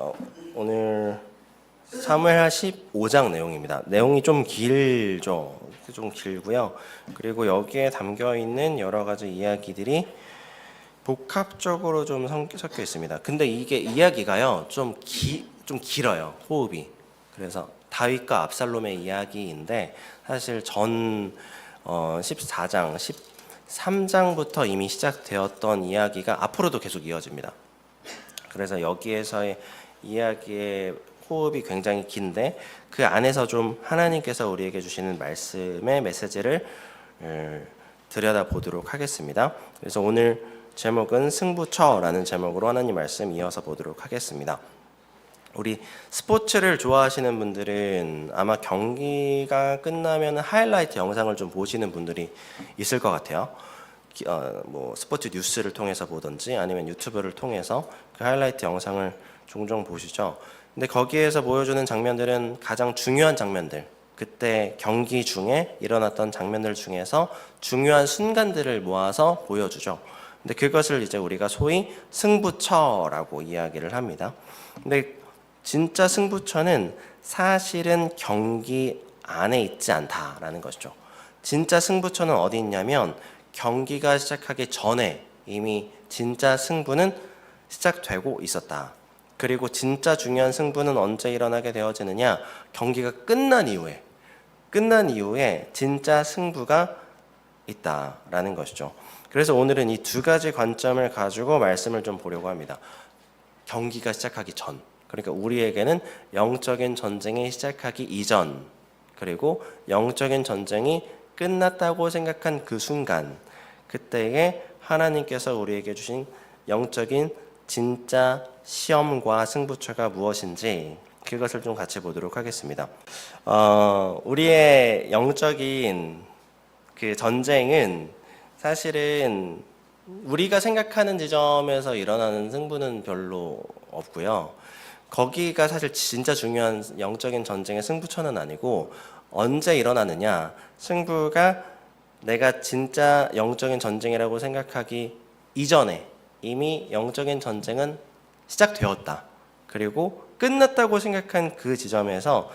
어, 오늘 사무엘하 15장 내용입니다. 내용이 좀 길죠. 좀 길고요. 그리고 여기에 담겨 있는 여러 가지 이야기들이 복합적으로 좀 성- 섞여 있습니다. 근데 이게 이야기가요. 좀 기, 좀 길어요. 호흡이. 그래서 다윗과 압살롬의 이야기인데 사실 전 어, 14장, 13장부터 이미 시작되었던 이야기가 앞으로도 계속 이어집니다. 그래서 여기에서의 이야기의 호흡이 굉장히 긴데 그 안에서 좀 하나님께서 우리에게 주시는 말씀의 메시지를 어, 들여다 보도록 하겠습니다. 그래서 오늘 제목은 승부처라는 제목으로 하나님 말씀 이어서 보도록 하겠습니다. 우리 스포츠를 좋아하시는 분들은 아마 경기가 끝나면 하이라이트 영상을 좀 보시는 분들이 있을 것 같아요. 기- 어, 뭐 스포츠 뉴스를 통해서 보든지 아니면 유튜브를 통해서 그 하이라이트 영상을 종종 보시죠. 근데 거기에서 보여주는 장면들은 가장 중요한 장면들, 그때 경기 중에 일어났던 장면들 중에서 중요한 순간들을 모아서 보여주죠. 근데 그것을 이제 우리가 소위 승부처라고 이야기를 합니다. 근데 진짜 승부처는 사실은 경기 안에 있지 않다라는 것이죠. 진짜 승부처는 어디 있냐면 경기가 시작하기 전에 이미 진짜 승부는 시작되고 있었다. 그리고 진짜 중요한 승부는 언제 일어나게 되어지느냐? 경기가 끝난 이후에 끝난 이후에 진짜 승부가 있다라는 것이죠. 그래서 오늘은 이 두 가지 관점을 가지고 말씀을 좀 보려고 합니다. 경기가 시작하기 전, 그러니까 우리에게는 영적인 전쟁이 시작하기 이전, 그리고 영적인 전쟁이 끝났다고 생각한 그 순간, 그때에 하나님께서 우리에게 주신 영적인 진짜 시험과 승부처가 무엇인지 그것을 좀 같이 보도록 하겠습니다. 어, 우리의 영적인 그 전쟁은 사실은 우리가 생각하는 지점에서 일어나는 승부는 별로 없고요. 거기가 사실 진짜 중요한 영적인 전쟁의 승부처는 아니고 언제 일어나느냐 승부가 내가 진짜 영적인 전쟁이라고 생각하기 이전에 이미 영적인 전쟁은 시작되었다. 그리고 끝났다고 생각한 그 지점에서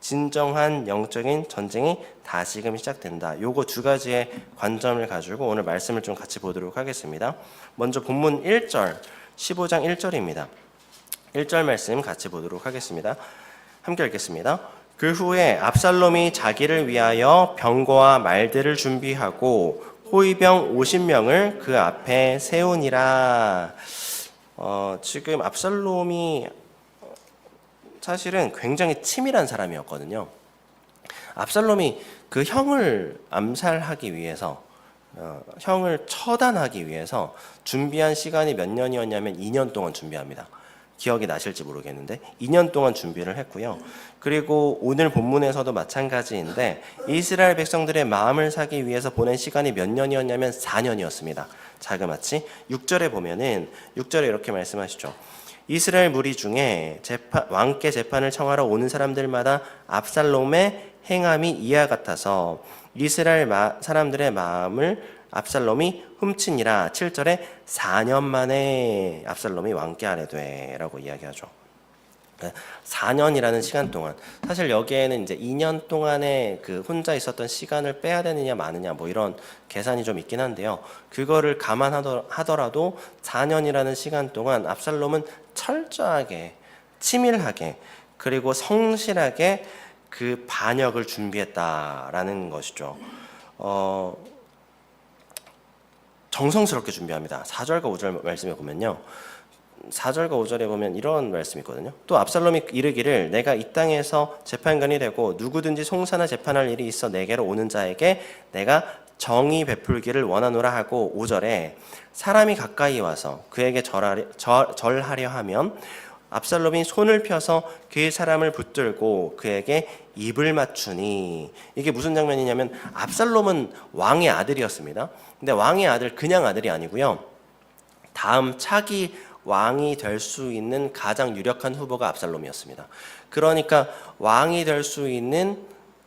진정한 영적인 전쟁이 다시금 시작된다. 요거 두 가지의 관점을 가지고 오늘 말씀을 좀 같이 보도록 하겠습니다. 먼저 본문 1절, 15장 1절입니다. 1절 말씀 같이 보도록 하겠습니다. 함께 읽겠습니다. 그 후에 압살롬이 자기를 위하여 병거와 말들을 준비하고 호위병 50명을 그 앞에 세우니라. 어, 지금 압살롬이 사실은 굉장히 치밀한 사람이었거든요. 압살롬이 그 형을 암살하기 위해서 어, 형을 처단하기 위해서 준비한 시간이 몇 년이었냐면 2년 동안 준비합니다. 기억이 나실지 모르겠는데 2년 동안 준비를 했고요. 그리고 오늘 본문에서도 마찬가지인데 이스라엘 백성들의 마음을 사기 위해서 보낸 시간이 몇 년이었냐면 4년이었습니다. 자그마치 6절에 보면은 6절에 이렇게 말씀하시죠. 이스라엘 무리 중에 재판, 왕께 재판을 청하러 오는 사람들마다 압살롬의 행함이 이와 같아서 이스라엘 마, 사람들의 마음을 압살롬이 훔치니라 7절에 4년 만에 압살롬이 왕께 하려 돼라고 이야기하죠. 4년이라는 시간 동안 사실 여기에는 이제 2년 동안에 그 혼자 있었던 시간을 빼야 되느냐 마느냐 뭐 이런 계산이 좀 있긴 한데요. 그거를 감안하더라도 4년이라는 시간 동안 압살롬은 철저하게 치밀하게 그리고 성실하게 그 반역을 준비했다라는 것이죠. 어, 정성스럽게 준비합니다. 4절과 5절 말씀에 보면요. 4절과 5절에 보면 이런 말씀이 있거든요. 또 압살롬이 이르기를 내가 이 땅에서 재판관이 되고 누구든지 송사나 재판할 일이 있어 내게로 오는 자에게 내가 정의 베풀기를 원하노라 하고 5절에 사람이 가까이 와서 그에게 절하려, 절, 절하려 하면 압살롬이 손을 펴서 그 사람을 붙들고 그에게 입을 맞추니 이게 무슨 장면이냐면 압살롬은 왕의 아들이었습니다. 근데 왕의 아들 그냥 아들이 아니고요. 다음 차기 왕이 될 수 있는 가장 유력한 후보가 압살롬이었습니다. 그러니까 왕이 될 수 있는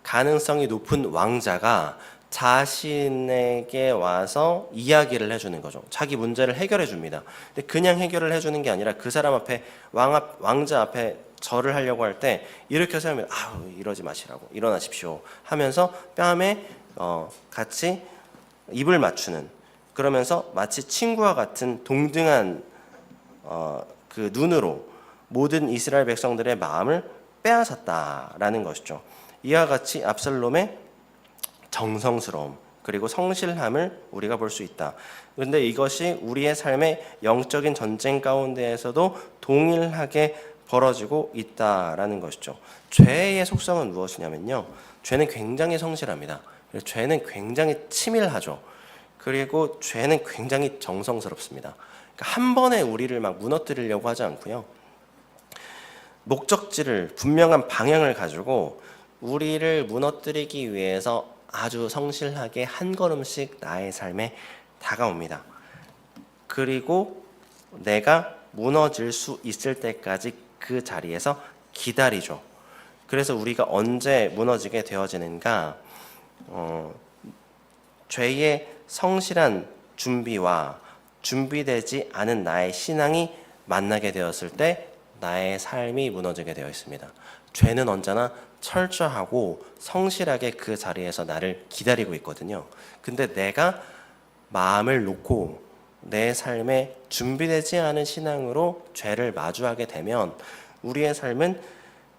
가능성이 높은 왕자가 자신에게 와서 이야기를 해주는 거죠. 자기 문제를 해결해 줍니다. 근데 그냥 해결을 해주는 게 아니라 그 사람 앞에 왕 앞, 왕자 앞에 절을 하려고 할 때 이렇게 세우면 아우 이러지 마시라고 일어나십시오 하면서 뺨에 어, 같이 입을 맞추는 그러면서 마치 친구와 같은 동등한 어, 그 눈으로 모든 이스라엘 백성들의 마음을 빼앗았다라는 것이죠. 이와 같이 압살롬의 정성스러움 그리고 성실함을 우리가 볼 수 있다. 그런데 이것이 우리의 삶의 영적인 전쟁 가운데에서도 동일하게 벌어지고 있다라는 것이죠. 죄의 속성은 무엇이냐면요. 죄는 굉장히 성실합니다. 죄는 굉장히 치밀하죠. 그리고 죄는 굉장히 정성스럽습니다. 그러니까 한 번에 우리를 막 무너뜨리려고 하지 않고요. 목적지를 분명한 방향을 가지고 우리를 무너뜨리기 위해서 아주 성실하게 한 걸음씩 나의 삶에 다가옵니다. 그리고 내가 무너질 수 있을 때까지 그 자리에서 기다리죠. 그래서 우리가 언제 무너지게 되어지는가? 어, 죄의 성실한 준비와 준비되지 않은 나의 신앙이 만나게 되었을 때 나의 삶이 무너지게 되어 있습니다. 죄는 언제나 철저하고 성실하게 그 자리에서 나를 기다리고 있거든요. 근데 내가 마음을 놓고 내 삶에 준비되지 않은 신앙으로 죄를 마주하게 되면 우리의 삶은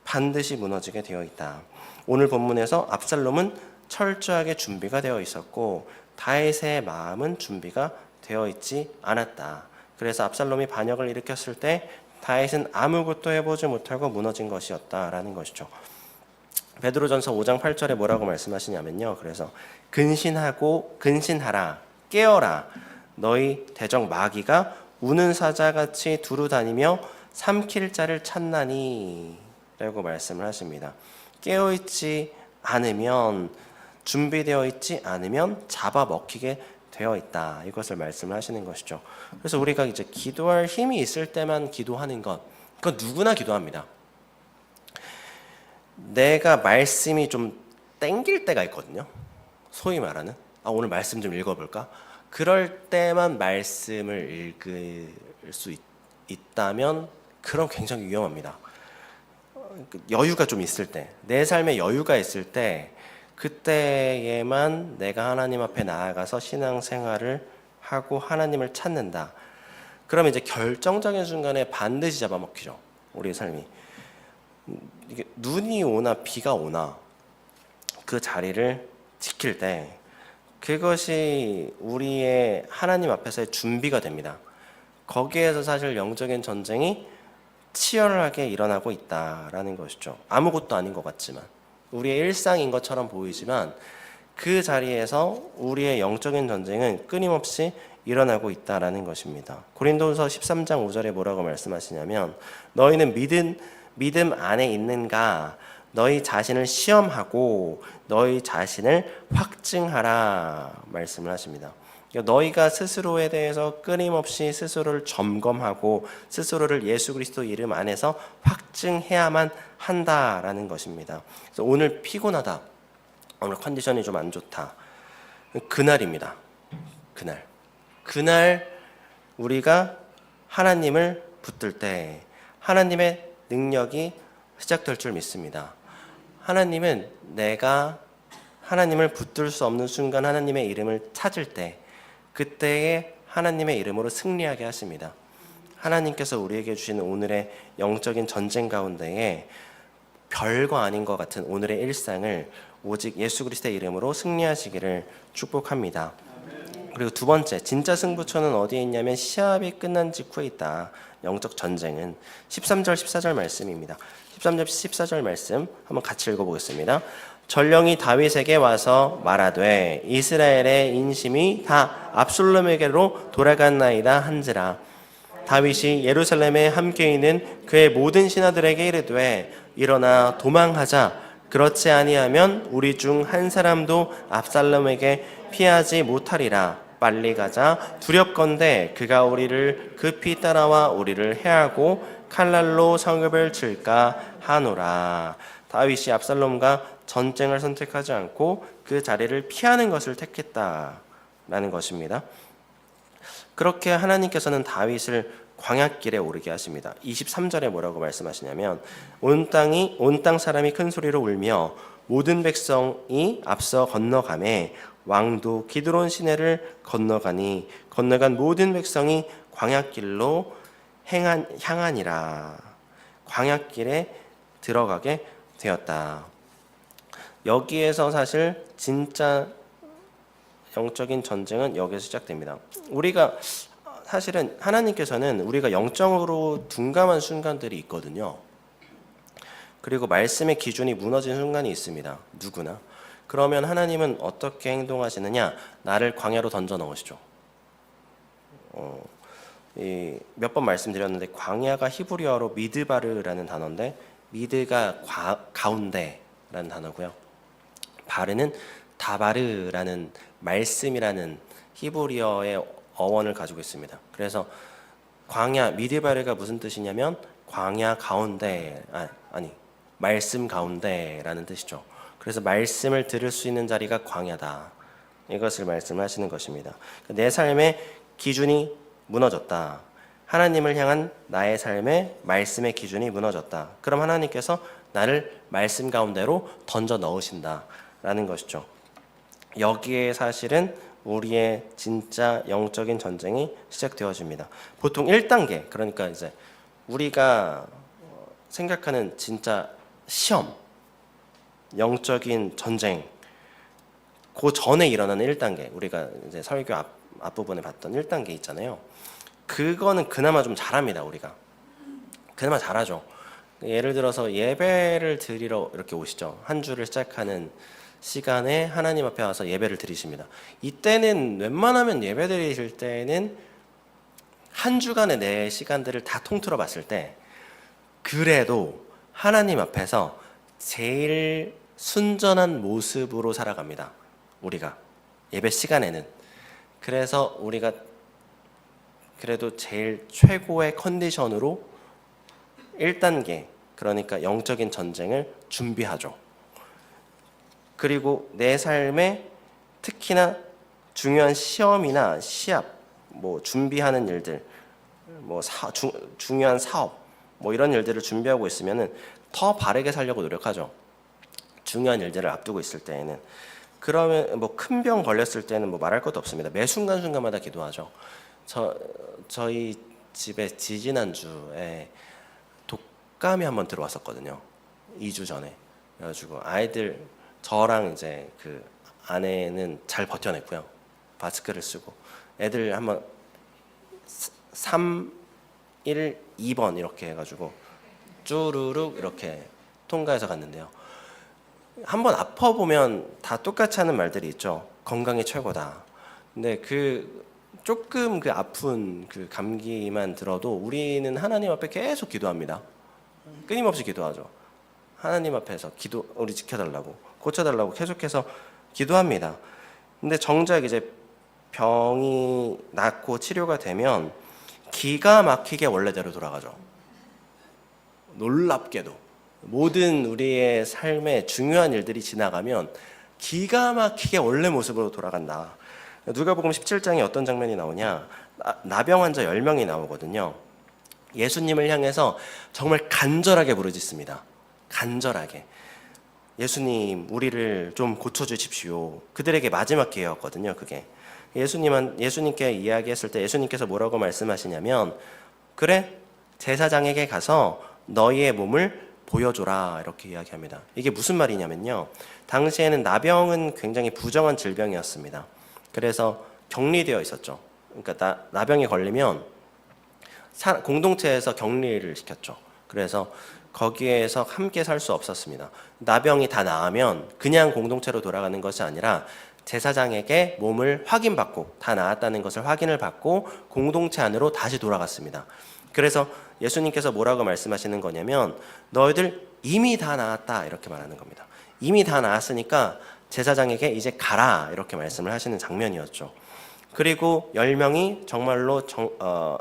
반드시 무너지게 되어 있다. 오늘 본문에서 압살롬은 철저하게 준비가 되어 있었고 다윗의 마음은 준비가 되어 있지 않았다. 그래서 압살롬이 반역을 일으켰을 때 다윗은 아무것도 해보지 못하고 무너진 것이었다라는 것이죠. 베드로전서 5장 8절에 뭐라고 말씀하시냐면요. 그래서 근신하고 근신하라 깨어라 너희 대적 마귀가 우는 사자같이 두루 다니며 삼킬 자를 찾나니 라고 말씀을 하십니다. 깨어 있지 않으면 준비되어 있지 않으면 잡아 먹히게 되어 있다. 이것을 말씀을 하시는 것이죠. 그래서 우리가 이제 기도할 힘이 있을 때만 기도하는 것, 그건 누구나 기도합니다. 내가 말씀이 좀 땡길 때가 있거든요. 소위 말하는 아 오늘 말씀 좀 읽어볼까? 그럴 때만 말씀을 읽을 수 있, 있다면 그럼 굉장히 위험합니다. 여유가 좀 있을 때, 내 삶에 여유가 있을 때, 그때에만 내가 하나님 앞에 나아가서 신앙생활을 하고 하나님을 찾는다. 그러면 이제 결정적인 순간에 반드시 잡아먹히죠. 우리의 삶이. 이게 눈이 오나 비가 오나 그 자리를 지킬 때 그것이 우리의 하나님 앞에서의 준비가 됩니다. 거기에서 사실 영적인 전쟁이 치열하게 일어나고 있다라는 것이죠. 아무것도 아닌 것 같지만 우리의 일상인 것처럼 보이지만 그 자리에서 우리의 영적인 전쟁은 끊임없이 일어나고 있다라는 것입니다. 고린도서 13장 5절에 뭐라고 말씀하시냐면 너희는 믿음 믿음 안에 있는가 너희 자신을 시험하고 너희 자신을 확증하라 말씀을 하십니다. 그러니까 너희가 스스로에 대해서 끊임없이 스스로를 점검하고 스스로를 예수 그리스도 이름 안에서 확증해야만 한다라는 것입니다. 그래서 오늘 피곤하다. 오늘 컨디션이 좀 안 좋다. 그날입니다. 그날. 그날 우리가 하나님을 붙들 때 하나님의 능력이 시작될 줄 믿습니다. 하나님은 내가 하나님을 붙들 수 없는 순간 하나님의 이름을 찾을 때 그때에 하나님의 이름으로 승리하게 하십니다. 하나님께서 우리에게 주시는 오늘의 영적인 전쟁 가운데에 별거 아닌 것 같은 오늘의 일상을 오직 예수 그리스도의 이름으로 승리하시기를 축복합니다. 그리고 두 번째, 진짜 승부처는 어디에 있냐면 시합이 끝난 직후에 있다. 영적 전쟁은 13절 14절 말씀입니다. 13절 14절 말씀 한번 같이 읽어 보겠습니다. 전령이 다윗에게 와서 말하되 이스라엘의 인심이 다 압술롬에게로 돌아갔나이다 한지라 다윗이 예루살렘에 함께 있는 그의 모든 신하들에게 이르되 일어나 도망하자 그렇지 아니하면 우리 중 한 사람도 압살롬에게 피하지 못하리라 빨리 가자 두렵건대 그가 우리를 급히 따라와 우리를 해하고 칼날로 성읍을 칠까 하노라 다윗이 압살롬과 전쟁을 선택하지 않고 그 자리를 피하는 것을 택했다라는 것입니다. 그렇게 하나님께서는 다윗을 광야길에 오르게 하십니다. 23절에 뭐라고 말씀하시냐면 온 땅이 온 땅 사람이 큰 소리로 울며 모든 백성이 앞서 건너가매 왕도 기드론 시내를 건너가니 건너간 모든 백성이 광야길로 행한, 향하니라 광야길에 들어가게 되었다. 여기에서 사실 진짜 영적인 전쟁은 여기서 시작됩니다. 우리가 사실은 하나님께서는 우리가 영적으로 둔감한 순간들이 있거든요. 그리고 말씀의 기준이 무너진 순간이 있습니다. 누구나. 그러면 하나님은 어떻게 행동하시느냐? 나를 광야로 던져 넣으시죠. 어, 몇 번 말씀드렸는데 광야가 히브리어로 미드바르라는 단어인데 미드가 과, 가운데라는 단어고요. 바르는 다바르라는 말씀이라는 히브리어의 어원을 가지고 있습니다. 그래서 광야 미드바르가 무슨 뜻이냐면 광야 가운데 아, 아니 말씀 가운데라는 뜻이죠. 그래서 말씀을 들을 수 있는 자리가 광야다. 이것을 말씀하시는 것입니다. 내 삶의 기준이 무너졌다. 하나님을 향한 나의 삶의 말씀의 기준이 무너졌다. 그럼 하나님께서 나를 말씀 가운데로 던져 넣으신다라는 것이죠. 여기에 사실은 우리의 진짜 영적인 전쟁이 시작되어집니다. 보통 1단계, 그러니까 이제 우리가 생각하는 진짜 시험, 영적인 전쟁, 그 전에 일어나는 1단계, 우리가 이제 설교 앞, 앞부분에 봤던 1단계 있잖아요. 그거는 그나마 좀 잘합니다, 우리가. 그나마 잘하죠. 예를 들어서 예배를 드리러 이렇게 오시죠. 한 주를 시작하는 시간에 하나님 앞에 와서 예배를 드리십니다. 이때는 웬만하면 예배 드리실 때는 한 주간의 내 시간들을 다 통틀어 봤을 때 그래도 하나님 앞에서 제일 순전한 모습으로 살아갑니다. 우리가 예배 시간에는 그래서 우리가 그래도 제일 최고의 컨디션으로 1단계 그러니까 영적인 전쟁을 준비하죠. 그리고 내 삶에 특히나 중요한 시험이나 시합, 뭐 준비하는 일들, 뭐 사, 주, 중요한 사업, 뭐 이런 일들을 준비하고 있으면은 더 바르게 살려고 노력하죠. 중요한 일들을 앞두고 있을 때에는 그러면 뭐 큰 병 걸렸을 때는 뭐 말할 것도 없습니다. 매 순간 순간마다 기도하죠. 저 저희 집에 지지난 주에 독감이 한번 들어왔었거든요. 2주 전에. 그래가지고 아이들 저랑 이제 그 아내는 잘 버텨냈고요. 마스크를 쓰고 애들 한번 3, 1, 2번 이렇게 해가지고 쭈루룩 이렇게 통과해서 갔는데요. 한번 아파 보면 다 똑같이 하는 말들이 있죠. 건강이 최고다. 근데 그 조금 그 아픈 그 감기만 들어도 우리는 하나님 앞에 계속 기도합니다. 끊임없이 기도하죠. 하나님 앞에서 기도 우리 지켜달라고 고쳐달라고 계속해서 기도합니다. 근데 정작 이제 병이 낫고 치료가 되면 기가 막히게 원래대로 돌아가죠. 놀랍게도 모든 우리의 삶의 중요한 일들이 지나가면 기가 막히게 원래 모습으로 돌아간다. 누가복음 17장에 어떤 장면이 나오냐? 나 병 환자 10명이 나오거든요. 예수님을 향해서 정말 간절하게 부르짖습니다. 간절하게. 예수님, 우리를 좀 고쳐 주십시오. 그들에게 마지막 기회였거든요, 그게. 예수님은 예수님께 이야기했을 때 예수님께서 뭐라고 말씀하시냐면 그래 제사장에게 가서 너희의 몸을 보여줘라 이렇게 이야기합니다. 이게 무슨 말이냐면요. 당시에는 나병은 굉장히 부정한 질병이었습니다. 그래서 격리되어 있었죠. 그러니까 나, 나병이 걸리면 사, 공동체에서 격리를 시켰죠. 그래서 거기에서 함께 살 수 없었습니다. 나병이 다 나으면 그냥 공동체로 돌아가는 것이 아니라 제사장에게 몸을 확인받고 다 나았다는 것을 확인을 받고 공동체 안으로 다시 돌아갔습니다. 그래서 예수님께서 뭐라고 말씀하시는 거냐면 너희들 이미 다 나았다 이렇게 말하는 겁니다. 이미 다 나았으니까 제사장에게 이제 가라 이렇게 말씀을 하시는 장면이었죠. 그리고 열 명이 정말로 정, 어,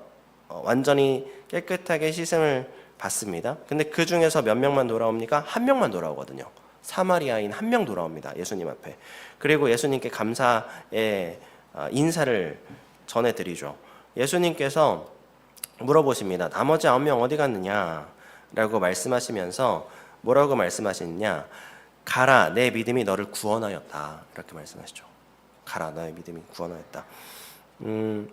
어, 완전히 깨끗하게 씻음을 받습니다. 근데 그 중에서 몇 명만 돌아옵니까? 한 명만 돌아오거든요. 사마리아인 한 명 돌아옵니다. 예수님 앞에. 그리고 예수님께 감사의 아, 인사를 전해드리죠. 예수님께서 물어보십니다. 나머지 아홉 명 어디 갔느냐? 라고 말씀하시면서 뭐라고 말씀하시느냐? 가라, 내 믿음이 너를 구원하였다. 이렇게 말씀하시죠. 가라, 나의 믿음이 구원하였다. 음,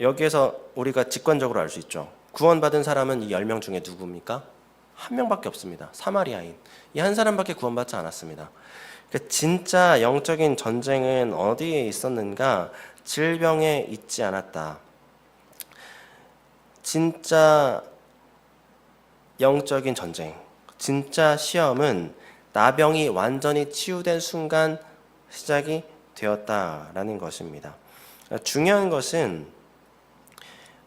여기에서 우리가 직관적으로 알 수 있죠. 구원받은 사람은 이열명 중에 누굽니까? 한 명밖에 없습니다. 사마리아인. 이 한 사람밖에 구원받지 않았습니다. 그 진짜 영적인 전쟁은 어디에 있었는가? 질병에 있지 않았다. 진짜 영적인 전쟁, 진짜 시험은 나병이 완전히 치유된 순간 시작이 되었다라는 것입니다. 중요한 것은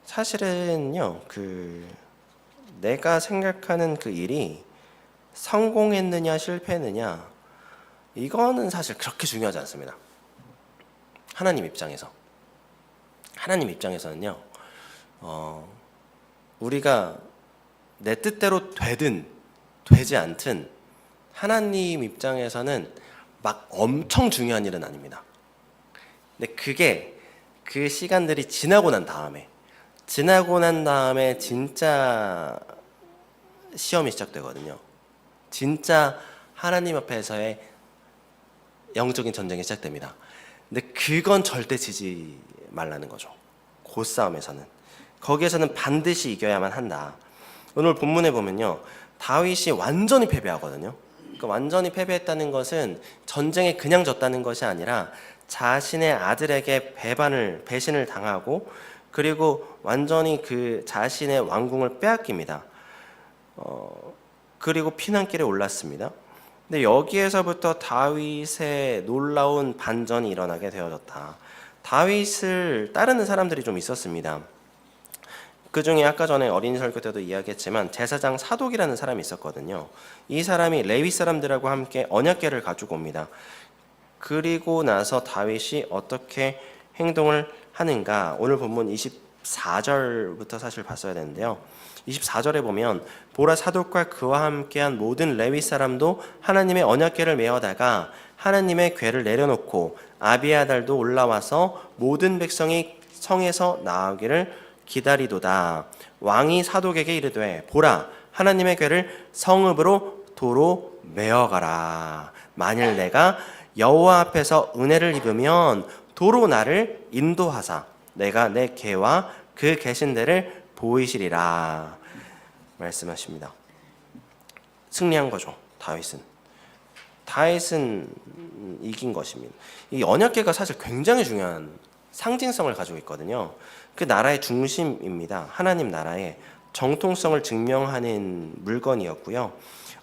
사실은요, 그 내가 생각하는 그 일이 성공했느냐 실패했느냐 이거는 사실 그렇게 중요하지 않습니다. 하나님 입장에서 하나님 입장에서는요, 어, 우리가 내 뜻대로 되든 되지 않든 하나님 입장에서는 막 엄청 중요한 일은 아닙니다. 근데 그게 그 시간들이 지나고 난 다음에 지나고 난 다음에 진짜 시험이 시작되거든요. 진짜 하나님 앞에서의 영적인 전쟁이 시작됩니다. 근데 그건 절대 지지 말라는 거죠. 그 싸움에서는 거기에서는 반드시 이겨야만 한다. 오늘 본문에 보면요, 다윗이 완전히 패배하거든요. 그 완전히 패배했다는 것은 전쟁에 그냥 졌다는 것이 아니라 자신의 아들에게 배반을 배신을 당하고 그리고 완전히 그 자신의 왕궁을 빼앗깁니다. 어, 그리고 피난길에 올랐습니다. 근데 여기에서부터 다윗의 놀라운 반전이 일어나게 되어졌다. 다윗을 따르는 사람들이 좀 있었습니다. 그 중에 아까 전에 어린 설교 때도 이야기했지만 제사장 사독이라는 사람이 있었거든요. 이 사람이 레위 사람들하고 함께 언약궤를 가지고 옵니다. 그리고 나서 다윗이 어떻게 행동을 하는가? 오늘 본문 24절부터 사실 봤어야 되는데요. 24절에 보면 보라 사독과 그와 함께한 모든 레위 사람도 하나님의 언약궤를 메어다가 하나님의 궤를 내려놓고 아비아달도 올라와서 모든 백성이 성에서 나오기를 기다리도다. 왕이 사독에게 이르되 보라 하나님의 궤를 성읍으로 도로 메어가라. 만일 내가 여호와 앞에서 은혜를 입으면 도로 나를 인도하사 내가 내 궤와 그 계신 데를 보이시리라 말씀하십니다. 승리한 거죠. 다윗은 다윗은 이긴 것입니다. 이 언약궤가 사실 굉장히 중요한 상징성을 가지고 있거든요. 그 나라의 중심입니다. 하나님 나라의 정통성을 증명하는 물건이었고요.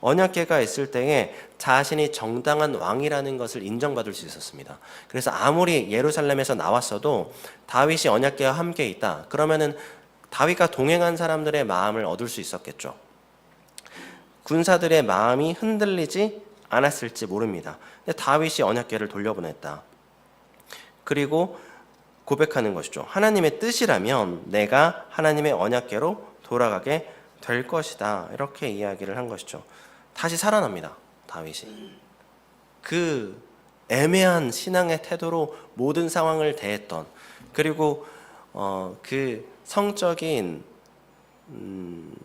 언약궤가 있을 때에 자신이 정당한 왕이라는 것을 인정받을 수 있었습니다. 그래서 아무리 예루살렘에서 나왔어도 다윗이 언약궤와 함께 있다. 그러면은 다윗과 동행한 사람들의 마음을 얻을 수 있었겠죠. 군사들의 마음이 흔들리지 않았을지 모릅니다. 근데 다윗이 언약궤를 돌려보냈다. 그리고 고백하는 것이죠. 하나님의 뜻이라면 내가 하나님의 언약궤로 돌아가게 될 것이다. 이렇게 이야기를 한 것이죠. 다시 살아납니다. 다윗이. 그 애매한 신앙의 태도로 모든 상황을 대했던 그리고 어, 그 성적인 음,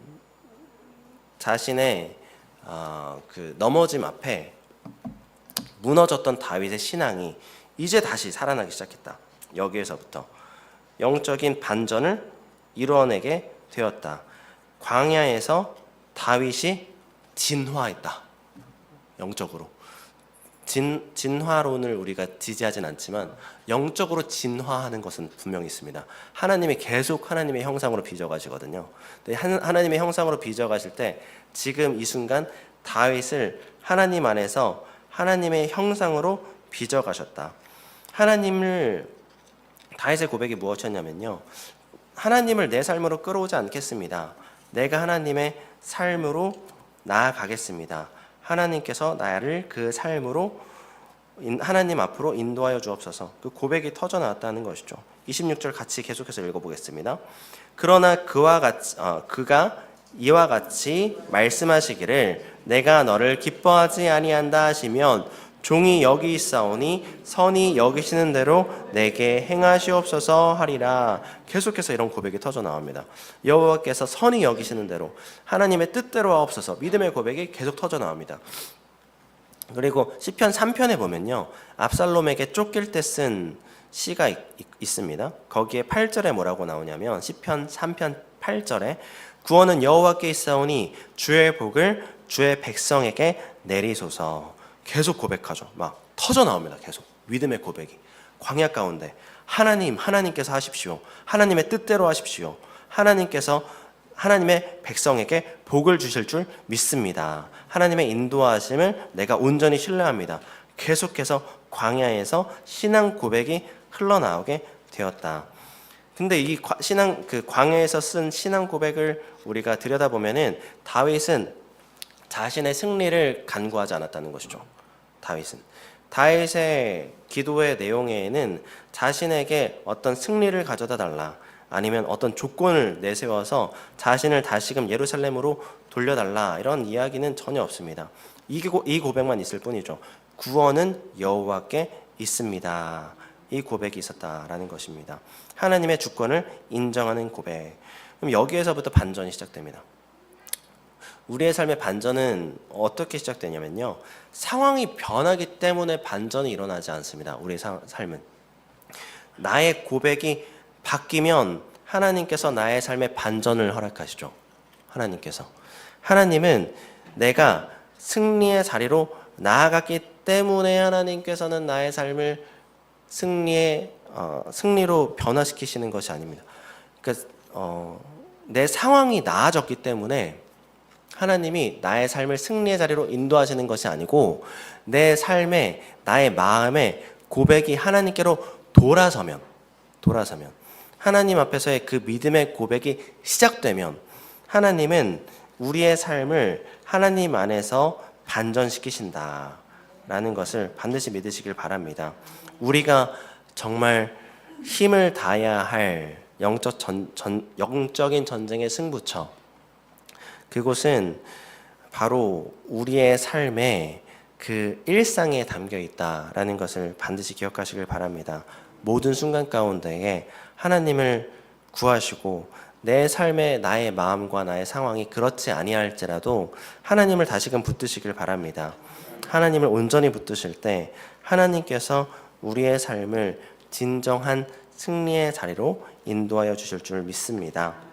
자신의 어, 그 넘어짐 앞에 무너졌던 다윗의 신앙이 이제 다시 살아나기 시작했다. 여기에서부터 영적인 반전을 이루어내게 되었다. 광야에서 다윗이 진화했다. 영적으로. 진, 진화론을 우리가 지지하진 않지만 영적으로 진화하는 것은 분명히 있습니다. 하나님이 계속 하나님의 형상으로 빚어가시거든요. 하나님의 형상으로 빚어가실 때 지금 이 순간 다윗을 하나님 안에서 하나님의 형상으로 빚어가셨다. 하나님을 다윗의 고백이 무엇이었냐면요. 하나님을 내 삶으로 끌어오지 않겠습니다. 내가 하나님의 삶으로 나아가겠습니다. 하나님께서 나를 그 삶으로 하나님 앞으로 인도하여 주옵소서. 그 고백이 터져 나왔다는 것이죠. 26절 같이 계속해서 읽어보겠습니다. 그러나 그와 같이 어, 그가 이와 같이 말씀하시기를 내가 너를 기뻐하지 아니한다 하시면 종이 여기 있사오니 선이 여기시는 대로 내게 행하시옵소서 하리라. 계속해서 이런 고백이 터져 나옵니다. 여호와께서 선이 여기시는 대로 하나님의 뜻대로 하옵소서 믿음의 고백이 계속 터져 나옵니다. 그리고 시편 3편에 보면요. 압살롬에게 쫓길 때 쓴 시가 있, 습니다 거기에 8절에 뭐라고 나오냐면 시편 3편 8절에 구원은 여호와께 있사오니 주의 복을 주의 백성에게 내리소서. 계속 고백하죠. 막 터져 나옵니다. 계속 믿음의 고백이 광야 가운데 하나님 하나님께서 하십시오. 하나님의 뜻대로 하십시오. 하나님께서 하나님의 백성에게 복을 주실 줄 믿습니다. 하나님의 인도하심을 내가 온전히 신뢰합니다. 계속해서 광야에서 신앙 고백이 흘러나오게 되었다. 근데 이 과- 신앙 그 광야에서 쓴 신앙 고백을 우리가 들여다보면은 다윗은 자신의 승리를 간구하지 않았다는 것이죠. 다윗은 다윗의 기도의 내용에는 자신에게 어떤 승리를 가져다 달라 아니면 어떤 조건을 내세워서 자신을 다시금 예루살렘으로 돌려달라 이런 이야기는 전혀 없습니다. 이, 고백만 있을 뿐이죠. 구원은 여호와께 있습니다. 이 고백이 있었다라는 것입니다. 하나님의 주권을 인정하는 고백. 그럼 여기에서부터 반전이 시작됩니다. 우리의 삶의 반전은 어떻게 시작되냐면요. 상황이 변하기 때문에 반전이 일어나지 않습니다. 우리의 사- 삶은. 나의 고백이 바뀌면 하나님께서 나의 삶의 반전을 허락하시죠. 하나님께서. 하나님은 내가 승리의 자리로 나아갔기 때문에 하나님께서는 나의 삶을 승리의 어, 승리로 변화시키시는 것이 아닙니다. 그러니까 어, 내 상황이 나아졌기 때문에 하나님이 나의 삶을 승리의 자리로 인도하시는 것이 아니고 내 삶에 나의 마음에 고백이 하나님께로 돌아서면 돌아서면 하나님 앞에서의 그 믿음의 고백이 시작되면 하나님은 우리의 삶을 하나님 안에서 반전시키신다 라는 것을 반드시 믿으시길 바랍니다. 우리가 정말 힘을 다해야 할 영적 전, 전, 영적인 전쟁의 승부처 그곳은 바로 우리의 삶에 그 일상에 담겨 있다라는 것을 반드시 기억하시길 바랍니다. 모든 순간 가운데에 하나님을 구하시고 내 삶의 나의 마음과 나의 상황이 그렇지 아니할지라도 하나님을 다시금 붙드시길 바랍니다. 하나님을 온전히 붙드실 때 하나님께서 우리의 삶을 진정한 승리의 자리로 인도하여 주실 줄 믿습니다.